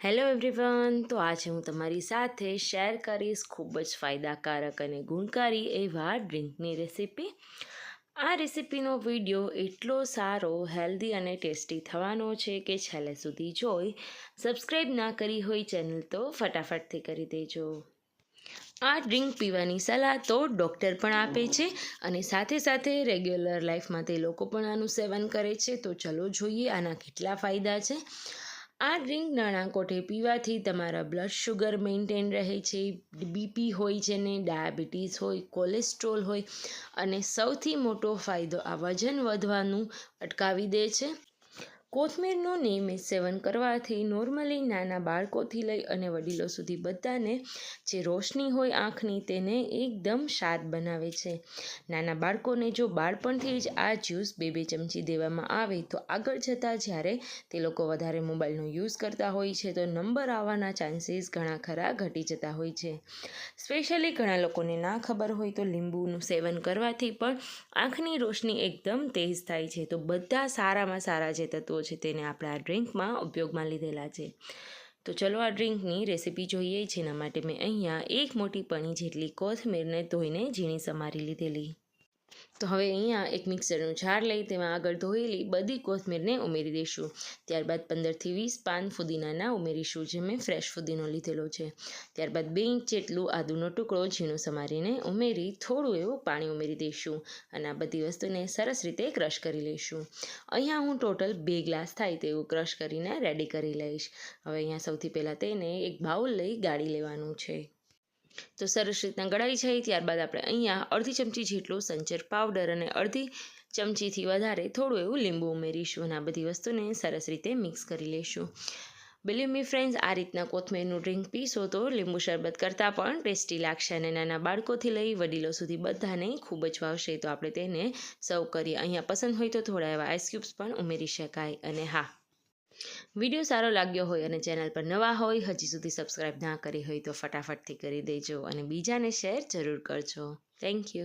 Hello everyone તો આજે હું તમારી સાથે શેર કરીશ ખૂબ જ ફાયદાકારક અને ગુણકારી એવા ડ્રિંકની રેસીપી. આ રેસીપીનો વીડિયો એટલો સારો હેલ્ધી અને ટેસ્ટી થવાનો છે કે છેલ્લે સુધી જોઈ સબસ્ક્રાઈબ ના કરી હોય ચેનલ તો ફટાફટથી કરી દેજો. આ ડ્રિંક પીવાની સલાહ તો ડૉક્ટર પણ આપે છે અને સાથે સાથે રેગ્યુલર લાઈફમાં તે લોકો પણ આનું સેવન કરે છે. તો ચલો જોઈએ આના કેટલા ફાયદા છે. આ ડ્રિંક નાણાકોઠે પીવાથી તમારા બ્લડ શુગર મેન્ટેન રહે છે, બીપી હોય છે ને ડાયાબિટીસ હોય, કોલેસ્ટ્રોલ હોય અને સૌથી મોટો ફાયદો આ વજન વધવાનું અટકાવી દે છે. કોથમીરનું નિયમિત સેવન કરવાથી નોર્મલી નાના બાળકોથી લઈ અને વડીલો સુધી બધાને જે રોશની હોય આંખની તેને એકદમ શાર્પ બનાવે છે. નાના બાળકોને જો બાળપણથી જ આ જ્યુસ બે બે ચમચી દેવામાં આવે તો આગળ જતાં જ્યારે તે લોકો વધારે મોબાઈલનો યુઝ કરતા હોય છે તો નંબર આવવાના ચાન્સીસ ઘણા ખરા ઘટી જતા હોય છે. સ્પેશિયલી ઘણા લોકોને ના ખબર હોય તો લીંબુનું સેવન કરવાથી પણ આંખની રોશની એકદમ તેજ થાય છે. તો બધા સારામાં સારા જે તત્વો છે તેને આપણે આ ડ્રિંકમાં ઉપયોગમાં લીધેલા છે. તો ચલો આ ડ્રિંકની રેસીપી જોઈએ, જેના માટે મેં અહીંયા એક મોટી પણી જેટલી કોથમીરને ધોઈને ઝીણી સમારી લીધેલી. તો હવે અહીંયા એક મિક્સરનું જાર લઈ, તેમાં આગળ ધોયેલી બધી કોથમીરને ઉમેરી દઈશું. ત્યારબાદ પંદરથી વીસ પાન ફુદીનાના ઉમેરીશું, જે મેં ફ્રેશ ફુદીનો લીધેલો છે. ત્યારબાદ બે ઇંચ જેટલું આદુનો ટુકડો ઝીણું સમારીને ઉમેરી થોડું એવું પાણી ઉમેરી દઈશું અને આ બધી વસ્તુને સરસ રીતે ક્રશ કરી લઈશું. અહીંયા હું ટોટલ બે ગ્લાસ થાય તેવું ક્રશ કરીને રેડી કરી લઈશ. હવે અહીંયા સૌથી પહેલાં તેને એક બાઉલ લઈ ગાળી લેવાનું છે. તો સરસ રીતના ગળાઈ જાય, ત્યારબાદ આપણે અહીંયા અડધી ચમચી જેટલું સંચર પાવડર અને અડધી ચમચીથી વધારે થોડું એવું લીંબુ ઉમેરીશું અને આ બધી વસ્તુને સરસ રીતે મિક્સ કરી લઈશું બિલીવ મી ફ્રેન્ડ્સ, આ રીતના કોથમીરનું ડ્રિંક પીશો તો લીંબુ શરબત કરતાં પણ ટેસ્ટી લાગશે અને નાના બાળકોથી લઈ વડીલો સુધી બધાને ખૂબ જ ભાવશે તો આપણે તેને સર્વ કરીએ. અહીંયા પસંદ હોય તો થોડા એવા આઈસ ક્યુબ્સ પણ ઉમેરી શકાય અને હા વીડિયો સારો લાગ્યો હોય અને ચેનલ પર નવા હોય, હજી સુધી સબસ્ક્રાઈબ ના કરી હોય તો ફટાફટથી કરી દેજો અને બીજાને શેર જરૂર કરજો. Thank you